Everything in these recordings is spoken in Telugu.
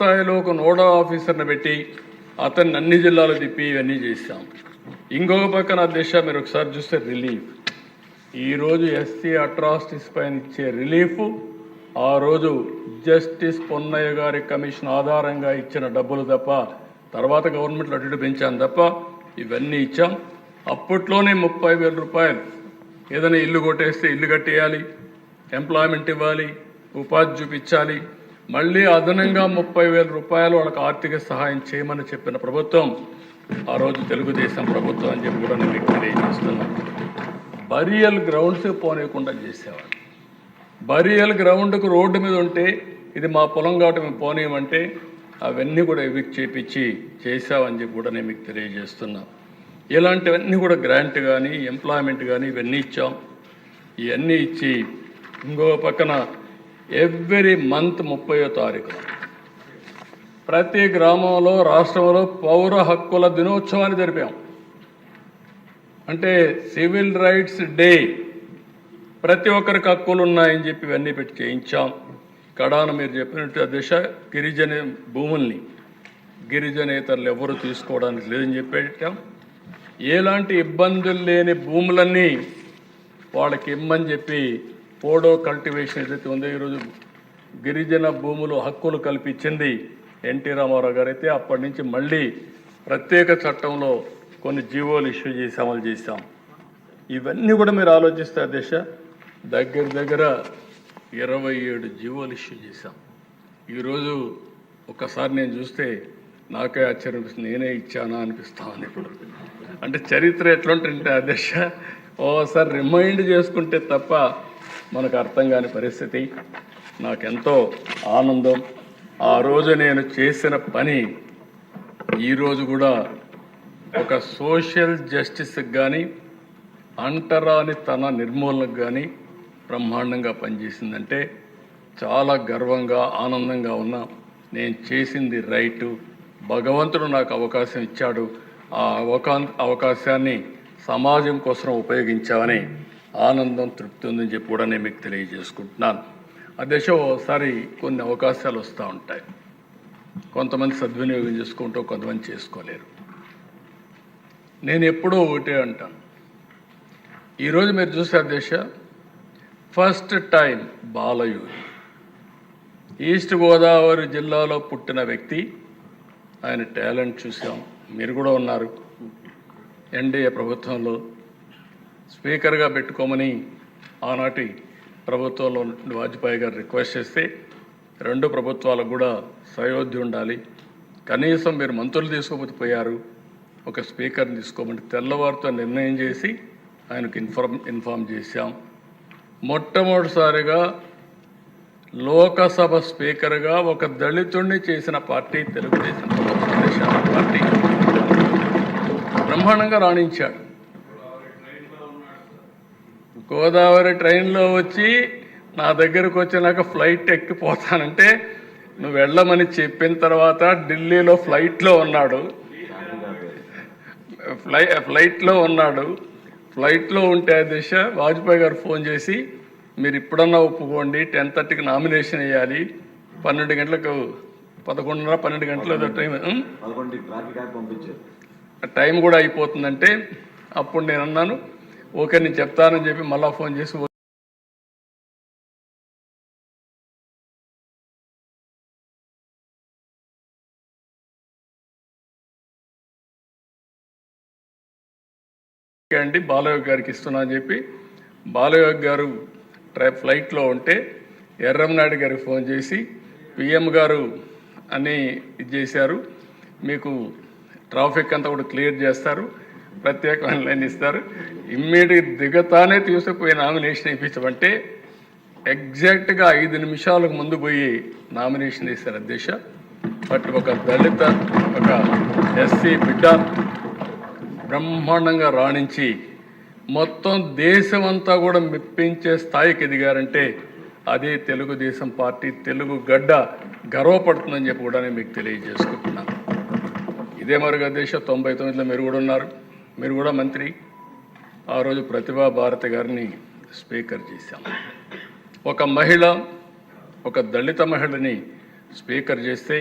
స్థాయిలో ఒక నోడా ఆఫీసర్ని పెట్టి అతన్ని అన్ని జిల్లాలు తిప్పి ఇవన్నీ చేశాం. ఇంకొక పక్కన దిశ మీరు ఒకసారి చూస్తే రిలీఫ్. ఈరోజు ఎస్సీ అట్రాసిటీస్ పైన ఇచ్చే రిలీఫ్ ఆ రోజు జస్టిస్ పొన్నయ్య గారి కమిషన్ ఆధారంగా ఇచ్చిన డబ్బులు తప్ప తర్వాత గవర్నమెంట్లో అటు పెంచాం తప్ప ఇవన్నీ ఇచ్చాం. అప్పట్లోనే ముప్పై వేల రూపాయలు ఏదైనా ఇల్లు కొట్టేస్తే ఇల్లు కట్టేయాలి ఎంప్లాయ్మెంట్ ఇవ్వాలి ఉపాధి చూపించాలి మళ్ళీ అదనంగా ముప్పై వేల రూపాయలు వాళ్ళకి ఆర్థిక సహాయం చేయమని చెప్పిన ప్రభుత్వం ఆ రోజు తెలుగుదేశం ప్రభుత్వం అని చెప్పి కూడా నేను మీకు తెలియజేస్తున్నాను. బరియల్ గ్రౌండ్స్ పోనీయకుండా చేసేవాడు బరియల్ గ్రౌండ్కు రోడ్డు మీద ఉంటే ఇది మా పొలం కాబట్టి మేము పోనీయమంటే అవన్నీ కూడా ఎవిక్ చేపించి చేసావని చెప్పి కూడా నేను మీకు తెలియజేస్తున్నాను ఇలాంటివన్నీ కూడా గ్రాంట్ కానీ ఎంప్లాయ్మెంట్ కానీ ఇవన్నీ ఇచ్చాం. ఇవన్నీ ఇచ్చి ఇంకో పక్కన ఎవ్రీ మంత్ ముప్పయో తారీఖు. ప్రతి గ్రామంలో రాష్ట్రంలో పౌర హక్కుల దినోత్సవాన్ని జరిపాం. అంటే సివిల్ రైట్స్ డే. ప్రతి ఒక్కరికి హక్కులు ఉన్నాయని చెప్పి ఇవన్నీ పెట్టి చేయించాం. కడాన మీరు చెప్పినట్టు దిశ గిరిజన భూముల్ని గిరిజనేతరులు ఎవరు తీసుకోవడానికి లేదని చెప్పి ఎలాంటి ఇబ్బందులు లేని భూములన్నీ వాళ్ళకి ఇమ్మని చెప్పి పోడో కల్టివేషన్ ఏదైతే ఉందో ఈరోజు గిరిజన భూములు హక్కులు కల్పించింది ఎన్టీ రామారావు గారు అయితే అప్పటి నుంచి మళ్ళీ ప్రత్యేక చట్టంలో కొన్ని జీవోలు ఇష్యూ చేసి అమలు చేశాం. ఇవన్నీ కూడా మీరు ఆలోచిస్తే ఆ దిశ? దగ్గర దగ్గర ఇరవై ఏడు జీవోలు ఇష్యూ చేశాం. ఈరోజు ఒక్కసారి నేను చూస్తే నాకే ఆశ్చర్యం అనిపిస్తుంది. నేనే ఇచ్చానా అనిపిస్తామని ఇప్పుడు. అంటే చరిత్ర ఎట్లుంటుంటే ఆ దిశ? ఓసారి రిమైండ్ చేసుకుంటే తప్ప మనకు అర్థం కాని పరిస్థితి. నాకెంతో ఆనందం. ఆ రోజు నేను చేసిన పని ఈరోజు కూడా ఒక సోషల్ జస్టిస్కి కానీ అంటరాని తన నిర్మూలనకు కానీ బ్రహ్మాండంగా పనిచేసిందంటే చాలా గర్వంగా ఆనందంగా ఉన్నా. నేను చేసింది రైటు. భగవంతుడు నాకు అవకాశం ఇచ్చాడు. ఆ అవకా అవకాశాన్ని సమాజం కోసం ఉపయోగించామని ఆనందం తృప్తి ఉందని చెప్పి కూడా నేను మీకు తెలియజేసుకుంటున్నాను. అదేశో ఒకసారి కొన్ని అవకాశాలు వస్తూ ఉంటాయి. కొంతమంది సద్వినియోగం చేసుకుంటూ కొంతమంది చేసుకోలేరు. నేను ఎప్పుడూ ఒకటే అంటాను. ఈరోజు మీరు చూసే దశ ఫస్ట్ టైం బాలయూరి ఈస్ట్ గోదావరి జిల్లాలో పుట్టిన వ్యక్తి ఆయన టాలెంట్ చూసాం. మీరు కూడా ఉన్నారు. ఎన్డీఏ ప్రభుత్వంలో స్పీకర్గా పెట్టుకోమని ఆనాటి ప్రభుత్వంలో ఉన్నటువంటి వాజ్పేయి గారు రిక్వెస్ట్ చేస్తే రెండు ప్రభుత్వాలకు కూడా సయోధ్య ఉండాలి. కనీసం మీరు మంత్రులు తీసుకోకపోతే పోయారు ఒక స్పీకర్ని తీసుకోమని తెల్లవారితో నిర్ణయం చేసి ఆయనకు ఇన్ఫార్మ్ ఇన్ఫార్మ్ చేశాం. మొట్టమొదటిసారిగా లోకసభ స్పీకర్గా ఒక దళితుడిని చేసిన పార్టీ తెలుగుదేశం పార్టీ. బ్రహ్మాండంగా రాణించాడు. గోదావరి ట్రైన్లో వచ్చి నా దగ్గరకు వచ్చినాక ఫ్లైట్ ఎక్కిపోతానంటే నువ్వు వెళ్ళమని చెప్పిన తర్వాత ఢిల్లీలో ఫ్లైట్లో ఉన్నాడు. ఫ్లై ఫ్లైట్లో ఉన్నాడు. ఫ్లైట్లో ఉంటే దిశ వాజ్పేయి గారు ఫోన్ చేసి మీరు ఇప్పుడన్నా ఒప్పుకోండి టెన్ థర్టీకి నామినేషన్ వేయాలి. పన్నెండు గంటలకు పదకొండున్నర పన్నెండు గంటల టైం టైం కూడా అయిపోతుందంటే అప్పుడు నేను అన్నాను ఓకే నేను చెప్తానని చెప్పి మళ్ళా ఫోన్ చేసి ఓకే అండి బాలయోగి గారికి ఇస్తున్నా అని చెప్పి. బాలయోగి గారు ట్రై ఫ్లైట్లో ఉంటే ఎర్రంనాయుడు గారికి ఫోన్ చేసి పిఎం గారు అని ఇది చేశారు. మీకు ట్రాఫిక్ అంతా కూడా క్లియర్ చేస్తారు. ప్రత్యేకమైన ఆన్లైన్ ఇస్తారు ఇమ్మీడియట్ దిగతానే తీసుకుపోయి నామినేషన్ ఇప్పించమంటే ఎగ్జాక్ట్గా ఐదు నిమిషాలకు ముందు పోయి నామినేషన్ ఇస్తారు అధ్యక్ష. బట్ ఒక దళిత ఒక ఎస్సీ బిడ్డ బ్రహ్మాండంగా రాణించి మొత్తం దేశం అంతా కూడా మెప్పించే స్థాయికి ఎదిగారంటే అదే తెలుగుదేశం పార్టీ తెలుగు గడ్డ గర్వపడుతుందని చెప్పి కూడా నేను మీకు తెలియజేసుకుంటున్నాను. ఇదే మరుగు దేశం తొంభై తొమ్మిదిలో మీరు కూడా ఉన్నారు. మీరు కూడా మంత్రి ఆ రోజు ప్రతిభా భారతి గారిని స్పీకర్ చేశాం. ఒక మహిళ ఒక దళిత మహిళని స్పీకర్ చేస్తే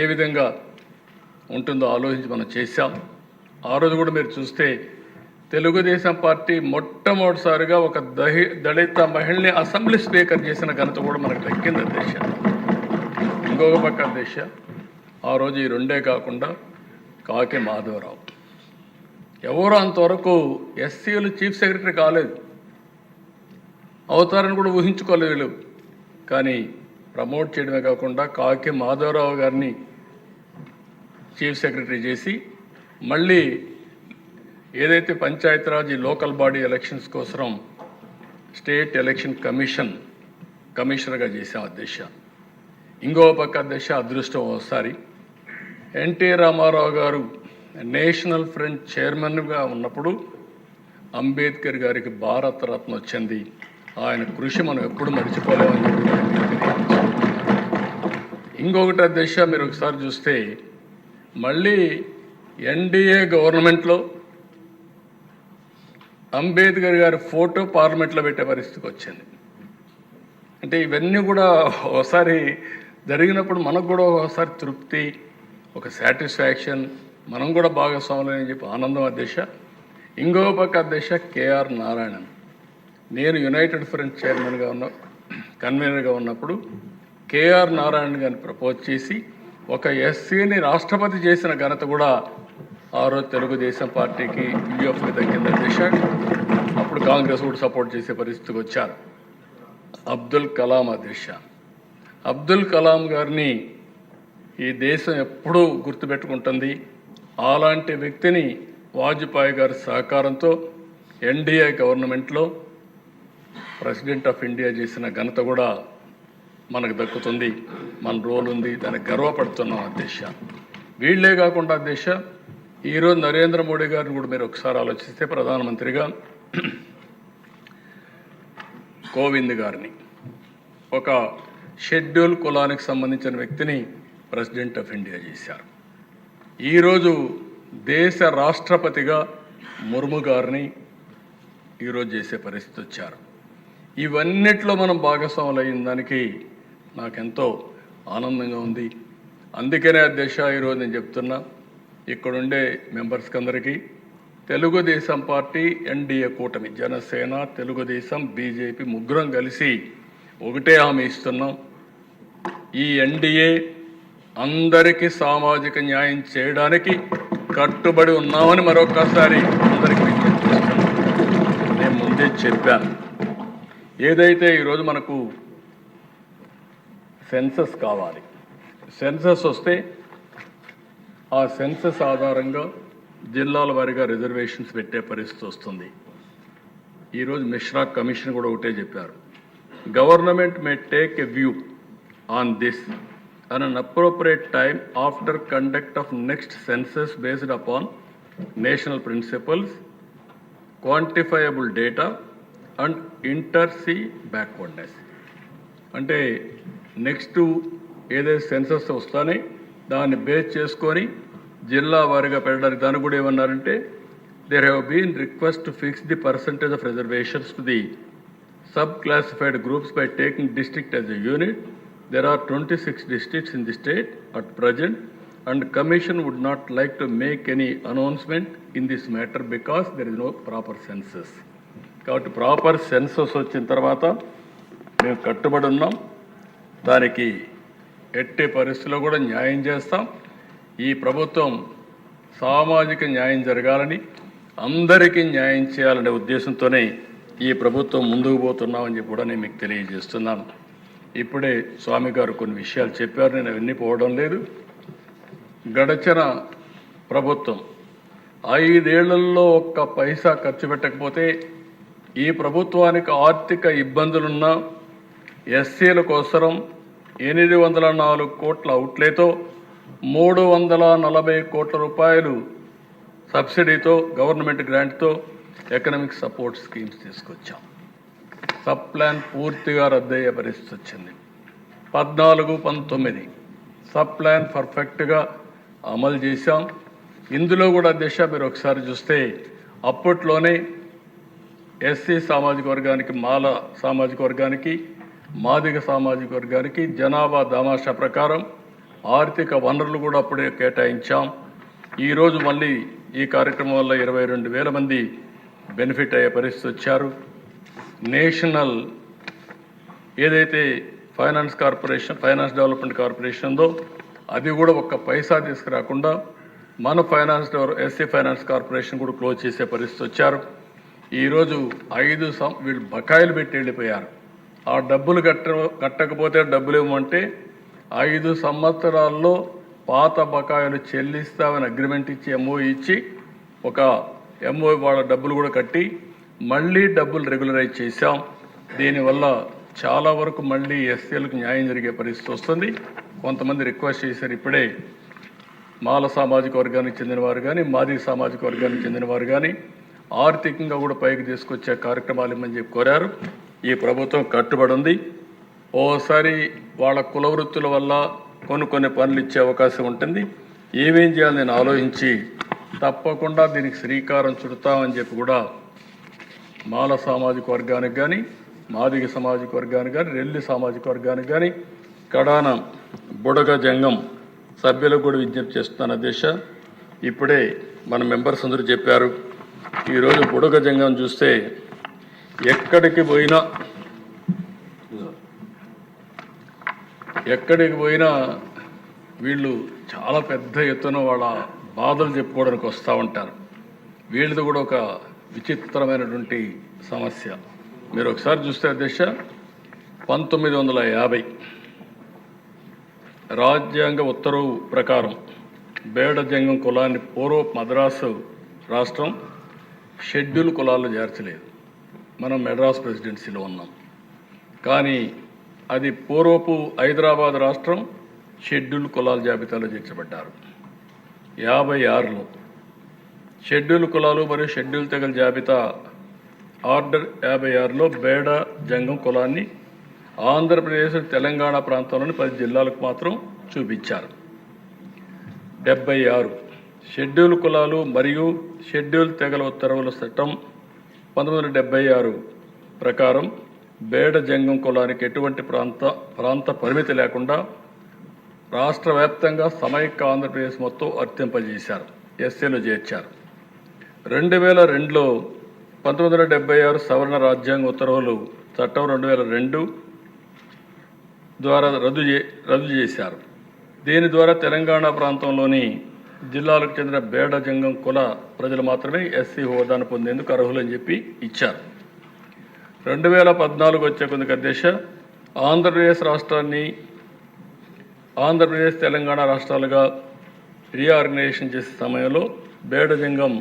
ఏ విధంగా ఉంటుందో ఆలోచించి మనం చేశాం. ఆ రోజు కూడా మీరు చూస్తే తెలుగుదేశం పార్టీ మొట్టమొదటిసారిగా ఒక దహి దళిత మహిళని అసెంబ్లీ స్పీకర్ చేసిన ఘనత కూడా మనకు దక్కింది అధ్యక్ష ఇంకొక పక్క అధ్యక్ష ఆ రోజు ఈ రెండే కాకుండా కాకి మాధవరావు. ఎవరు అంతవరకు ఎస్సీలు చీఫ్ సెక్రటరీ కాలేదు. అవుతారని కూడా ఊహించుకోలేదు వీళ్ళు. కానీ ప్రమోట్ చేయడమే కాకుండా కాకి మాధవరావు గారిని చీఫ్ సెక్రటరీ చేసి మళ్ళీ ఏదైతే పంచాయతీరాజ్ లోకల్ బాడీ ఎలక్షన్స్ కోసం స్టేట్ ఎలక్షన్ కమిషన్ కమిషనర్గా చేసే అధ్యక్ష ఇంకో పక్క అధ్యక్ష అదృష్టం ఒకసారి ఎన్టీ రామారావు గారు నేషనల్ ఫ్రంట్ చైర్మన్గా ఉన్నప్పుడు అంబేద్కర్ గారికి భారత రత్న వచ్చింది ఆయన కృషి మనం ఎప్పుడు మర్చిపోలేమని ఇంకొకటి దిశ మీరు ఒకసారి చూస్తే మళ్ళీ ఎన్డీఏ గవర్నమెంట్లో అంబేద్కర్ గారి ఫోటో పార్లమెంట్లో పెట్టే పరిస్థితికి వచ్చింది. అంటే ఇవన్నీ కూడా ఒకసారి జరిగినప్పుడు మనకు కూడా ఒకసారి తృప్తి ఒక సాటిస్ఫాక్షన్ మనం కూడా భాగస్వాములని చెప్పి ఆనందం అధ్యక్ష. ఇంకో పక్క అధ్యక్ష కేఆర్ నారాయణన్. నేను యునైటెడ్ ఫ్రంట్ చైర్మన్గా ఉన్న కన్వీనర్గా ఉన్నప్పుడు కేఆర్ నారాయణ గారిని ప్రపోజ్ చేసి ఒక ఎస్సీని రాష్ట్రపతి చేసిన ఘనత కూడా ఆ రోజు తెలుగుదేశం పార్టీకి యూఎఫ్కి దక్కింది అధ్యక్ష. అప్పుడు కాంగ్రెస్ కూడా సపోర్ట్ చేసే పరిస్థితికి వచ్చారు. అబ్దుల్ కలాం అధ్యక్ష. అబ్దుల్ కలాం గారిని ఈ దేశం ఎప్పుడూ గుర్తుపెట్టుకుంటుంది. అలాంటి వ్యక్తిని వాజ్పేయి గారి సహకారంతో ఎన్డీఏ గవర్నమెంట్లో ప్రెసిడెంట్ ఆఫ్ ఇండియా చేసిన ఘనత కూడా మనకు దక్కుతుంది. మన రోల్ ఉంది. దానికి గర్వపడుతున్నాం అధ్యక్ష వీళ్ళే కాకుండా అధ్యక్ష ఈరోజు నరేంద్ర మోడీ గారిని కూడా మీరు ఒకసారి ఆలోచిస్తే ప్రధానమంత్రిగా కోవింద్ గారిని ఒక షెడ్యూల్ కులానికి సంబంధించిన వ్యక్తిని ప్రెసిడెంట్ ఆఫ్ ఇండియా చేశారు. ఈరోజు దేశ రాష్ట్రపతిగా ముర్ము గారిని ఈరోజు చేసే పరిస్థితి వచ్చారు. ఇవన్నిట్లో మనం భాగస్వాములు అయిన దానికి నాకెంతో ఆనందంగా ఉంది. అందుకనే అధ్యక్ష ఈరోజు నేను చెప్తున్నా ఇక్కడుండే మెంబర్స్కి అందరికీ తెలుగుదేశం పార్టీ ఎన్డీఏ కూటమి జనసేన తెలుగుదేశం బీజేపీ ముగ్గురం కలిసి ఒకటే హామీ ఇస్తున్నాం. ఈ ఎన్డీఏ అందరికీ సామాజిక న్యాయం చేయడానికి కట్టుబడి ఉన్నామని మరొకసారి అందరికీ విజ్ఞప్తి నేను ముందే చెప్పాను ఏదైతే ఈరోజు మనకు సెన్సస్ కావాలి సెన్సస్ వస్తే ఆ సెన్సస్ ఆధారంగా జిల్లాల వారీగా రిజర్వేషన్స్ పెట్టే పరిస్థితి వస్తుంది. ఈరోజు మిశ్రా కమిషన్ కూడా ఒకటే చెప్పారు. Government may take a view on this. An an appropriate time after conduct of next census based upon national principles quantifiable data and inter se backwardness అంటే నెక్స్ట్ ఏదైతే సెన్సస్ వస్తానే దాన్ని బేస్ చేసుకొని జిల్లా వారీగా పెట్టడానికి దాన్ని కూడా ఏమన్నారంటే there have been request to fix the percentage of reservations to the sub classified groups by taking district as a unit there are twenty six districts in the state at present and commission would not like to make any announcement in this matter because there is no proper census కాబట్టి ప్రాపర్ సెన్సస్ వచ్చిన తర్వాత మేము కట్టుబడి ఉన్నాం. దానికి ఎట్టి పరిస్థితుల్లో కూడా న్యాయం చేస్తాం. ఈ ప్రభుత్వం సామాజిక న్యాయం జరగాలని అందరికీ న్యాయం చేయాలనే ఉద్దేశంతోనే ఈ ప్రభుత్వం ముందుకు పోతున్నామని చెప్పి కూడా నేను మీకు తెలియజేస్తున్నాను. ఇప్పుడే స్వామి గారు కొన్ని విషయాలు చెప్పారు నేను అవన్నీ పోవడం లేదు. గడచిన ప్రభుత్వం ఐదేళ్ళలో ఒక్క పైసా ఖర్చు పెట్టకపోతే ఈ ప్రభుత్వానికి ఆర్థిక ఇబ్బందులున్నా ఎస్సీల కోసరం ఎనిమిది వందల నాలుగు కోట్ల అవుట్లేతో మూడు వందల నలభై కోట్ల రూపాయలు సబ్సిడీతో గవర్నమెంట్ గ్రాంట్తో ఎకనామిక్ సపోర్ట్ స్కీమ్స్ తీసుకొచ్చాం. సబ్ ప్లాన్ పూర్తిగా రద్దయ్యే పరిస్థితి వచ్చింది పద్నాలుగు పంతొమ్మిది. సబ్ ప్లాన్ పర్ఫెక్ట్గా అమలు చేశాం. ఇందులో కూడా దిశ మీరు ఒకసారి చూస్తే అప్పట్లోనే ఎస్సీ సామాజిక వర్గానికి మాల సామాజిక వర్గానికి మాదిగ సామాజిక వర్గానికి జనాభా దామాషా ప్రకారం ఆర్థిక వనరులు కూడా అప్పుడే కేటాయించాం. ఈరోజు మళ్ళీ ఈ కార్యక్రమం వల్ల ఇరవై రెండు వేల మంది బెనిఫిట్ అయ్యే పరిస్థితి వచ్చారు. నేషనల్ ఏదైతే finance corporation finance development corporation ఉందో అది కూడా ఒక్క పైసా తీసుకురాకుండా మన finance develop SC finance corporation కూడా క్లోజ్ చేసే పరిస్థితి వచ్చారు. ఈరోజు ఐదు సం వీళ్ళు బకాయిలు పెట్టి వెళ్ళిపోయారు. ఆ డబ్బులు కట్ట కట్టకపోతే డబ్బులు ఇవ్వమంటే ఐదు సంవత్సరాల్లో పాత బకాయిలు చెల్లిస్తామని అగ్రిమెంట్ ఇచ్చి ఎంఓ ఇచ్చి ఒక ఎంఓ వాళ్ళ డబ్బులు కూడా కట్టి మళ్ళీ డబ్బులు రెగ్యులరైజ్ చేశాం. దీనివల్ల చాలా వరకు మళ్ళీ ఎస్సీలకు న్యాయం జరిగే పరిస్థితి వస్తుంది. కొంతమంది రిక్వెస్ట్ చేశారు ఇప్పుడే. మాల సామాజిక వర్గానికి చెందిన వారు కానీ మాది సామాజిక వర్గానికి చెందిన వారు కానీ ఆర్థికంగా కూడా పైకి తీసుకొచ్చే కార్యక్రమాలు ఇమ్మని చెప్పి కోరారు. ఈ ప్రభుత్వం కట్టుబడి ఉంది ఓసారి వాళ్ళ కుల వృత్తుల వల్ల కొన్ని కొన్ని పనులు ఇచ్చే అవకాశం ఉంటుంది. ఏమేం చేయాలని నేను ఆలోచించి తప్పకుండా దీనికి శ్రీకారం చుడతామని చెప్పి కూడా మాల సామాజిక వర్గానికి కానీ మాదిగ సామాజిక వర్గానికి కానీ రెల్లి సామాజిక వర్గానికి కానీ కడాన బుడగ జంగం సభ్యులకు కూడా విజ్ఞప్తి చేస్తున్నాను అధ్యక్ష. ఇప్పుడే మన మెంబర్స్ అందరూ చెప్పారు ఈరోజు బుడగ జంగం చూస్తే ఎక్కడికి పోయినా ఎక్కడికి పోయినా వీళ్ళు చాలా పెద్ద ఎత్తున వాళ్ళ బాధలు చెప్పుకోవడానికి వస్తూ ఉంటారు. వీళ్ళది కూడా ఒక విచిత్రమైనటువంటి సమస్య. మీరు ఒకసారి చూస్తే దిశ పంతొమ్మిది వందల యాభై. రాజ్యాంగ ఉత్తర్వు ప్రకారం బేడజంగం కులాన్ని పూర్వ మద్రాసు రాష్ట్రం షెడ్యూల్ కులాల్లో చేర్చలేదు. మనం మెడ్రాస్ ప్రెసిడెన్సీలో ఉన్నాం. కానీ అది పూర్వపు హైదరాబాద్ రాష్ట్రం షెడ్యూల్ కులాల జాబితాలో చేర్చబడ్డారు. యాభై ఆరులో షెడ్యూల్ కులాలు మరియు షెడ్యూల్ తెగల జాబితా. ఆర్డర్ యాభై ఆరులో బేడ జంగం కులాన్ని ఆంధ్రప్రదేశ్ తెలంగాణ ప్రాంతంలోని పది జిల్లాలకు మాత్రం చూపించారు. డెబ్బై ఆరు. షెడ్యూల్ కులాలు మరియు షెడ్యూల్ తెగల ఉత్తర్వుల చట్టం పంతొమ్మిది వందల డెబ్బై ఆరు ప్రకారం బేడ జంగం కులానికి ఎటువంటి ప్రాంత ప్రాంత పరిమితి లేకుండా రాష్ట్ర వ్యాప్తంగా సమైక్య ఆంధ్రప్రదేశ్ మొత్తం వర్తింపజేశారు. ఎస్సీలు చేర్చారు. రెండు వేల రెండులో పంతొమ్మిది వందల డెబ్బై ఆరు సవరణ రాజ్యాంగ ఉత్తర్వులు చట్టం రెండు వేల రెండు ద్వారా రద్దు చే రద్దు చేశారు. దీని ద్వారా తెలంగాణ ప్రాంతంలోని జిల్లాలకు చెందిన బేడ జంగం కుల ప్రజలు మాత్రమే ఎస్సీ హోదాను పొందేందుకు అర్హులని చెప్పి ఇచ్చారు. రెండు వేల పద్నాలుగు వచ్చే కొంత అధ్యక్ష ఆంధ్రప్రదేశ్ రాష్ట్రాన్ని ఆంధ్రప్రదేశ్ తెలంగాణ రాష్ట్రాలుగా రీఆర్గనైజేషన్ చేసే సమయంలో బేడజంగం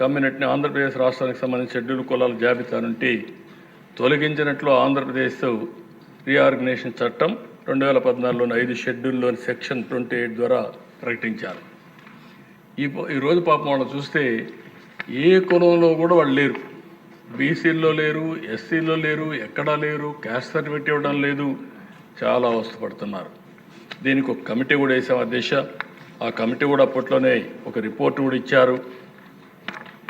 కమ్యూనిటీని ఆంధ్రప్రదేశ్ రాష్ట్రానికి సంబంధించిన షెడ్యూల్ కులాల జాబితా నుండి తొలగించినట్లు ఆంధ్రప్రదేశ్ రీఆర్గనైజేషన్ చట్టం రెండు వేల పద్నాలుగులోని ఐదు షెడ్యూల్లోని సెక్షన్ ట్వంటీ ఎయిట్ ద్వారా ప్రకటించారు. ఈ ఈరోజు పాపం వాళ్ళు చూస్తే ఏ కులంలో కూడా వాళ్ళు లేరు. బీసీల్లో లేరు ఎస్సీల్లో లేరు ఎక్కడా లేరు క్యాస్ట్ సర్టిఫికేట్ ఇవ్వడం లేదు. చాలా అవస్థపడుతున్నారు దీనికి ఒక కమిటీ కూడా వేసాం అధ్యక్ష ఆ కమిటీ కూడా అప్పట్లోనే ఒక రిపోర్ట్ కూడా ఇచ్చారు.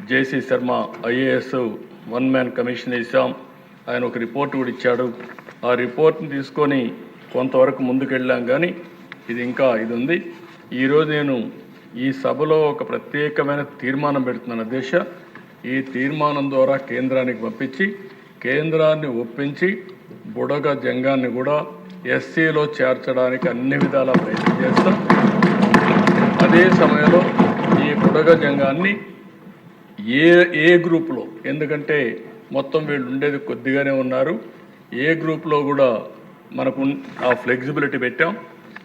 JC Sharma IAS one man commission వేసాం ఆయన ఒక రిపోర్ట్ కూడా ఇచ్చాడు. ఆ రిపోర్ట్ని తీసుకొని కొంతవరకు ముందుకెళ్ళాం కానీ ఇది ఇంకా ఇది ఉంది ఈరోజు నేను ఈ సభలో ఒక ప్రత్యేకమైన తీర్మానం పెడుతున్నాను దేశ ఈ తీర్మానం ద్వారా కేంద్రానికి పంపించి కేంద్రాన్ని ఒప్పించి బుడగ జంగాన్ని కూడా ఎస్సీలో చేర్చడానికి అన్ని విధాల ప్రయత్నం చేస్తాం. అదే సమయంలో ఈ బుడగ జంగాన్ని ఏ ఏ గ్రూప్లో? ఎందుకంటే మొత్తం వీళ్ళు ఉండేది కొద్దిగానే ఉన్నారు. ఏ గ్రూప్లో కూడా మనకు ఆ ఫ్లెక్సిబిలిటీ పెట్టాం.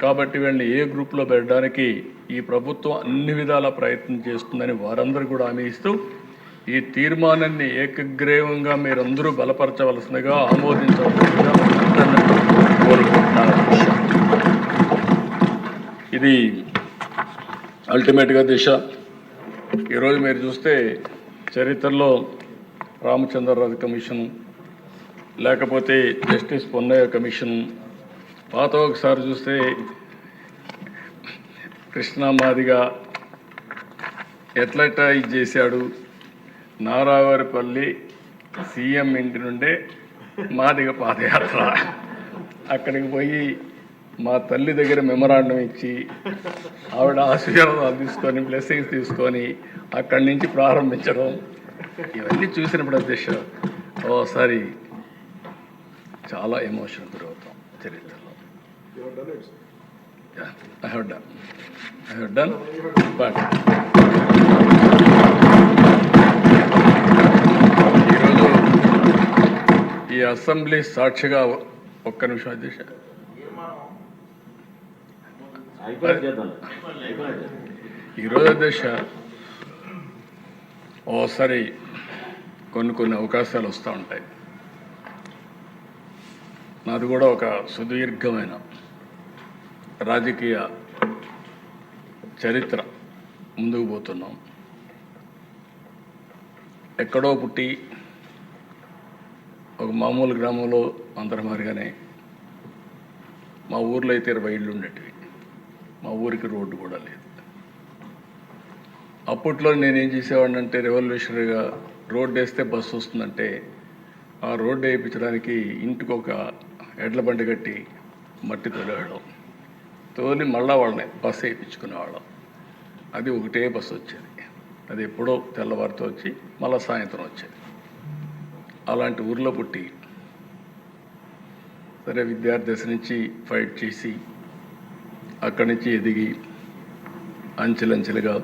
కాబట్టి వీళ్ళని ఏ గ్రూప్లో పెట్టడానికి ఈ ప్రభుత్వం అన్ని విధాల ప్రయత్నం చేస్తుందని వారందరూ కూడా హామీ ఇస్తూ ఈ తీర్మానాన్ని ఏకగ్రీవంగా మీరందరూ బలపరచవలసిందిగా ఆమోదించవలసిందిగా కోరుకుంటున్నాను. ఇది అల్టిమేట్గా దిశ. ఈరోజు మీరు చూస్తే చరిత్రలో రామచంద్రరాజు కమిషన్ లేకపోతే జస్టిస్ పొన్నయ్య కమిషన్. పాత ఒకసారి చూస్తే కృష్ణామాదిగా ఎట్లెట్లా ఇది చేశాడు? నారావారిపల్లి సీఎం ఇంటి నుండే మాదిగ పాదయాత్ర. అక్కడికి పోయి మా తల్లి దగ్గర మెమరాండం ఇచ్చి ఆవిడ ఆశీర్వాదాలు తీసుకొని బ్లెస్సింగ్స్ తీసుకొని అక్కడి నుంచి ప్రారంభించడం. ఇవన్నీ చూసినప్పుడు అధ్యక్ష ఓసారి చాలా ఎమోషన్ గురవుతాం చరిత్రలో. I have done I have done but ఈరోజు ఈ అసెంబ్లీ సాక్షిగా ఒక్క నిమిషం అధ్యక్ష. ఈరోజు అధ్యక్ష ఓసారి కొన్ని కొన్ని అవకాశాలు వస్తూ ఉంటాయి. నాది కూడా ఒక సుదీర్ఘమైన రాజకీయ చరిత్ర ముందుకు పోతున్నాం. ఎక్కడో పుట్టి ఒక మామూలు గ్రామంలో అందరి మా ఊర్లో అయితే ఇరవై ఇళ్ళు ఉండేటివి. మా ఊరికి రోడ్డు కూడా లేదు. అప్పట్లో నేనేం చేసేవాడినంటే రెవల్యూషనరీగా రోడ్డు వేస్తే బస్సు వస్తుందంటే ఆ రోడ్డు వేయించడానికి ఇంటికి ఒక ఎడ్ల బండి కట్టి మట్టి తొలగడం తోలి మళ్ళా వాళ్ళని బస్సు వేయించుకునేవాళ్ళం. అది ఒకటే బస్సు వచ్చేది. అది ఎప్పుడో తెల్లవారితో వచ్చి మళ్ళా సాయంత్రం వచ్చేది. అలాంటి ఊర్లో పుట్టి సరే విద్యార్థి దశ నుంచి ఫైట్ చేసి అక్కడి నుంచి ఎదిగి అంచెలంచెలుగా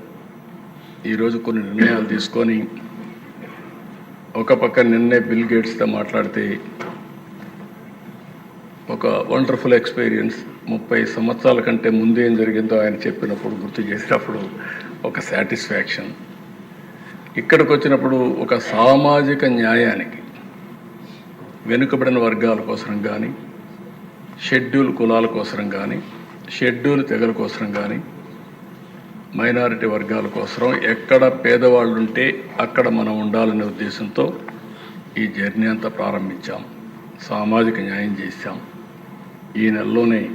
ఈరోజు కొన్ని నిర్ణయాలు తీసుకొని ఒక పక్క నిన్నే బిల్ గేట్స్తో మాట్లాడితే ఒక వండర్ఫుల్ ఎక్స్పీరియన్స్ ముప్పై సంవత్సరాల కంటే ముందు ఏం జరిగిందో ఆయన చెప్పినప్పుడు గుర్తు చేసినప్పుడు ఒక సాటిస్ఫాక్షన్. ఇక్కడికి వచ్చినప్పుడు ఒక సామాజిక న్యాయానికి వెనుకబడిన వర్గాల కోసం కానీ షెడ్యూల్ కులాల కోసం కానీ షెడ్యూల్ తెగల కోసం కానీ మైనారిటీ వర్గాల కోసం ఎక్కడ పేదవాళ్ళు ఉంటే అక్కడ మనం ఉండాలనే ఉద్దేశంతో ఈ జర్నీ అంతా ప్రారంభించాం. సామాజిక న్యాయం చేశాం. ఈ నెలలోనే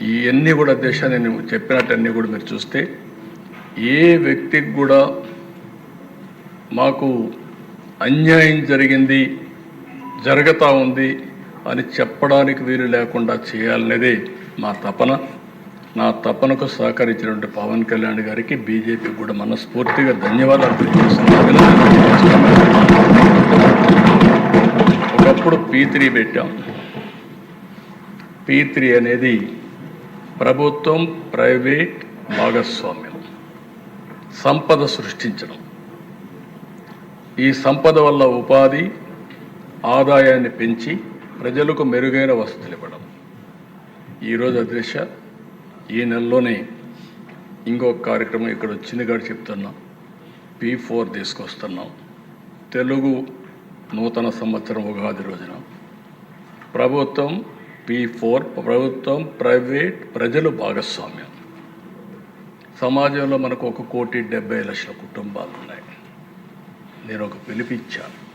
ఇవన్నీ కూడా దేశాన్ని నేను చెప్పినట్టన్నీ కూడా మీరు చూస్తే ఏ వ్యక్తికి కూడా మాకు అన్యాయం జరిగింది జరుగుతూ ఉంది అని చెప్పడానికి వీలు లేకుండా చేయాలనేదే మా తపన నా తపనకు సహకరించినటువంటి పవన్ కళ్యాణ్ గారికి బీజేపీ కూడా మనస్ఫూర్తిగా ధన్యవాదాలు తెలియజేస్తున్నాను. ఒకప్పుడు పీ త్రీ పెట్టాం. పీ త్రీ అనేది ప్రభుత్వం ప్రైవేట్ భాగస్వామ్యం. సంపద సృష్టించడం. ఈ సంపద వల్ల ఉపాధి ఆదాయాన్ని పెంచి ప్రజలకు మెరుగైన వసతులు ఇవ్వడం. ఈరోజు అదృశ్య ఈ నెలలోనే ఇంకొక కార్యక్రమం ఇక్కడ వచ్చింది కూడా చెప్తున్నాం. పీ ఫోర్ తీసుకొస్తున్నాం. తెలుగు నూతన సంవత్సరం ఉగాది రోజున. ప్రభుత్వం పీ ఫోర్ ప్రభుత్వం ప్రైవేట్ ప్రజలు భాగస్వామ్యం. సమాజంలో మనకు ఒక కోటి డెబ్బై లక్షల కుటుంబాలు ఉన్నాయి. నేను ఒక పిలిపిచ్చాను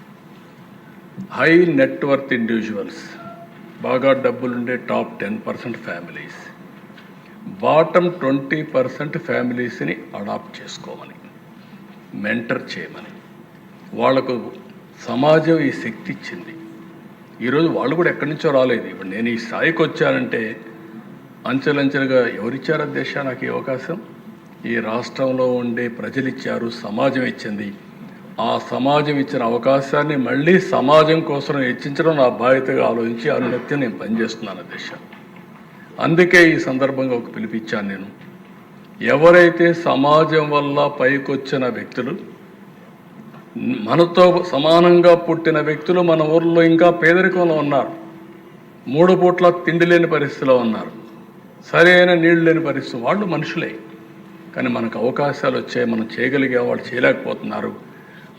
హై నెట్వర్త్ ఇండివిజువల్స్ బాగా డబ్బులుండే top ten percent families. Bottom twenty percent ఫ్యామిలీస్ని adopt చేసుకోమని మెంటర్ చేయమని. వాళ్ళకు సమాజం ఈ శక్తి ఇచ్చింది. ఈరోజు వాళ్ళు కూడా ఎక్కడి నుంచో రాలేదు. ఇప్పుడు నేను ఈ స్థాయికి వచ్చానంటే అంచెలంచెలుగా ఎవరిచ్చారు దేశ నాకు ఈ అవకాశం? ఈ రాష్ట్రంలో ఉండే ప్రజలు ఇచ్చారు సమాజం ఇచ్చింది ఆ సమాజం ఇచ్చిన అవకాశాన్ని మళ్ళీ సమాజం కోసం హెచ్చించడం నా బాధ్యతగా ఆలోచించి అనునిత్యం నేను పనిచేస్తున్నాను దేశ అందుకే ఈ సందర్భంగా ఒక పిలిపించాను నేను. ఎవరైతే సమాజం వల్ల పైకొచ్చిన వ్యక్తులు మనతో సమానంగా పుట్టిన వ్యక్తులు మన ఊర్లో ఇంకా పేదరికంలో ఉన్నారు మూడు పూట్ల తిండి లేని పరిస్థితిలో ఉన్నారు సరైన నీళ్ళు లేని పరిస్థితి వాళ్ళు మనుషులే. కానీ మనకు అవకాశాలు వచ్చాయి మనం చేయగలిగే వాళ్ళు చేయలేకపోతున్నారు.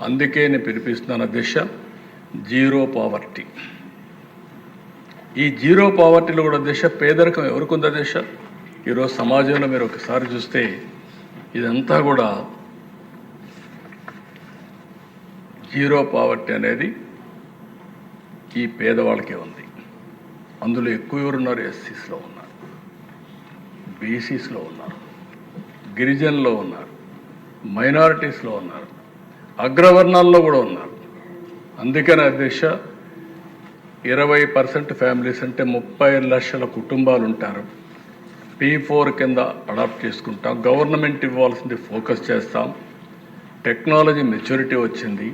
అందుకే నేను పిలిపిస్తున్నాను దిశ జీరో పావర్టీ. ఈ జీరో పావర్టీలో కూడా దిశ పేదరికం ఎవరికి ఉందా దిశ? ఈరోజు సమాజంలో మీరు ఒకసారి చూస్తే ఇదంతా కూడా జీరో పావర్టీ అనేది ఈ పేదవాళ్ళకే ఉంది. అందులో ఎక్కువ ఎవరు ఉన్నారు? ఎస్సీస్లో ఉన్నారు. బీసీస్లో ఉన్నారు. గిరిజనులో ఉన్నారు. మైనారిటీస్లో ఉన్నారు. అగ్రవర్ణాల్లో కూడా ఉన్నారు. అందుకని అధ్యక్ష ఇరవై పర్సెంట్ ఫ్యామిలీస్ అంటే ముప్పై లక్షల కుటుంబాలు ఉంటారు. పీ ఫోర్ కింద అడాప్ట్ చేసుకుంటాం గవర్నమెంట్ ఇవ్వాల్సింది ఫోకస్ చేస్తాం. టెక్నాలజీ మెచ్యూరిటీ వచ్చింది.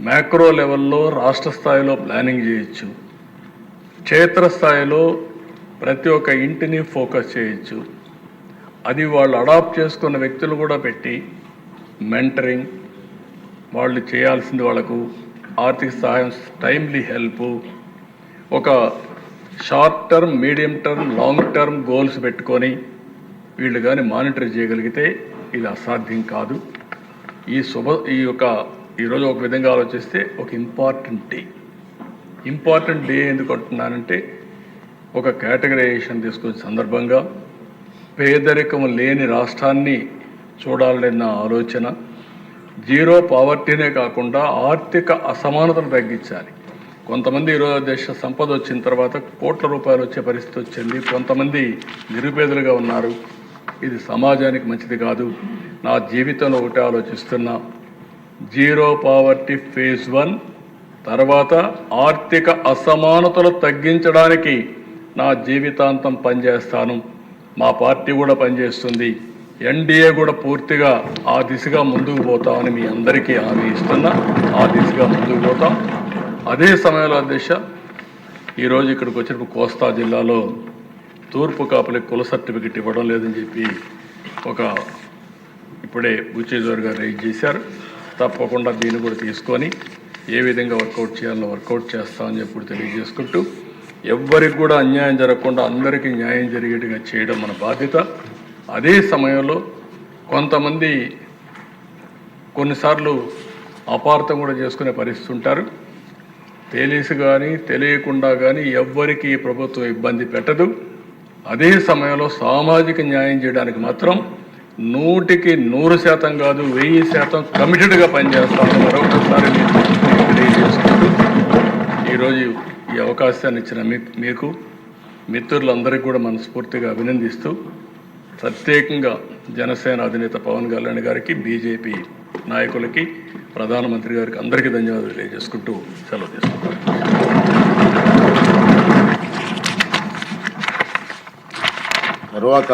మ్యాక్రో లెవెల్లో రాష్ట్ర స్థాయిలో ప్లానింగ్ చేయొచ్చు. క్షేత్రస్థాయిలో ప్రతి ఒక్క ఇంటిని ఫోకస్ చేయొచ్చు. అది వాళ్ళు అడాప్ట్ చేసుకున్న వ్యక్తులు కూడా పెట్టి మెంటరింగ్ వాళ్ళు చేయాల్సింది వాళ్ళకు ఆర్థిక సహాయం టైమ్లీ హెల్ప్ ఒక short term medium term long term goals పెట్టుకొని వీళ్ళు కానీ మానిటర్ చేయగలిగితే ఇది అసాధ్యం కాదు. ఈ శుభ ఈ యొక్క ఈరోజు ఒక విధంగా ఆలోచిస్తే ఒక ఇంపార్టెంట్ డే ఇంపార్టెంట్ డే ఎందుకు అంటున్నానంటే ఒక కేటగరైజేషన్ తీసుకొచ్చే సందర్భంగా పేదరికం లేని రాష్ట్రాన్ని చూడాలన్న ఆలోచన. జీరో పావర్టీనే కాకుండా ఆర్థిక అసమానతను తగ్గించాలి. కొంతమంది ఈరోజు దేశ సంపద వచ్చిన తర్వాత కోట్ల రూపాయలు వచ్చే పరిస్థితి వచ్చింది. కొంతమంది నిరుపేదలుగా ఉన్నారు. ఇది సమాజానికి మంచిది కాదు. నా జీవితంలో ఒకటి ఆలోచిస్తున్నా. జీరో పావర్టీ ఫేజ్ వన్ తర్వాత ఆర్థిక అసమానతలు తగ్గించడానికి నా జీవితాంతం పనిచేస్తాను. మా పార్టీ కూడా పనిచేస్తుంది. ఎన్డీఏ కూడా పూర్తిగా ఆ దిశగా ముందుకు పోతామని మీ అందరికీ హామీ ఇస్తున్నా. ఆ దిశగా ముందుకు పోతాం. అదే సమయంలో అధ్యక్ష ఈరోజు ఇక్కడికి వచ్చినప్పుడు కోస్తా జిల్లాలో తూర్పు కాపులకి కుల సర్టిఫికెట్ ఇవ్వడం లేదని చెప్పి ఒక ఇప్పుడే బుచ్చేశ్వర్ గారు రైజ్ చేశారు. తప్పకుండా దీన్ని కూడా తీసుకొని ఏ విధంగా వర్కౌట్ చేయాలో వర్కౌట్ చేస్తామని చెప్పి తెలియజేసుకుంటూ ఎవ్వరికి కూడా అన్యాయం జరగకుండా అందరికీ న్యాయం జరిగేట్టుగా చేయడం మన బాధ్యత. అదే సమయంలో కొంతమంది కొన్నిసార్లు అపార్థం కూడా చేసుకునే పరిస్థితి ఉంటారు. తెలిసి కానీ తెలియకుండా కానీ ఎవ్వరికి ప్రభుత్వం ఇబ్బంది పెట్టదు. అదే సమయంలో సామాజిక న్యాయం చేయడానికి మాత్రం నూటికి నూరు శాతం కాదు వెయ్యి శాతం కమిటెడ్గా పనిచేస్తామని మరొకసారి తెలియజేసుకుంటూ ఈరోజు ఈ అవకాశాన్ని ఇచ్చిన మీ మీకు మిత్రులందరికీ కూడా మనస్ఫూర్తిగా అభినందిస్తూ ప్రత్యేకంగా జనసేన అధినేత పవన్ కళ్యాణ్ గారికి బీజేపీ నాయకులకి ప్రధానమంత్రి గారికి అందరికీ ధన్యవాదాలు తెలియజేసుకుంటూ సెలవు తీసుకుంటాను తర్వాత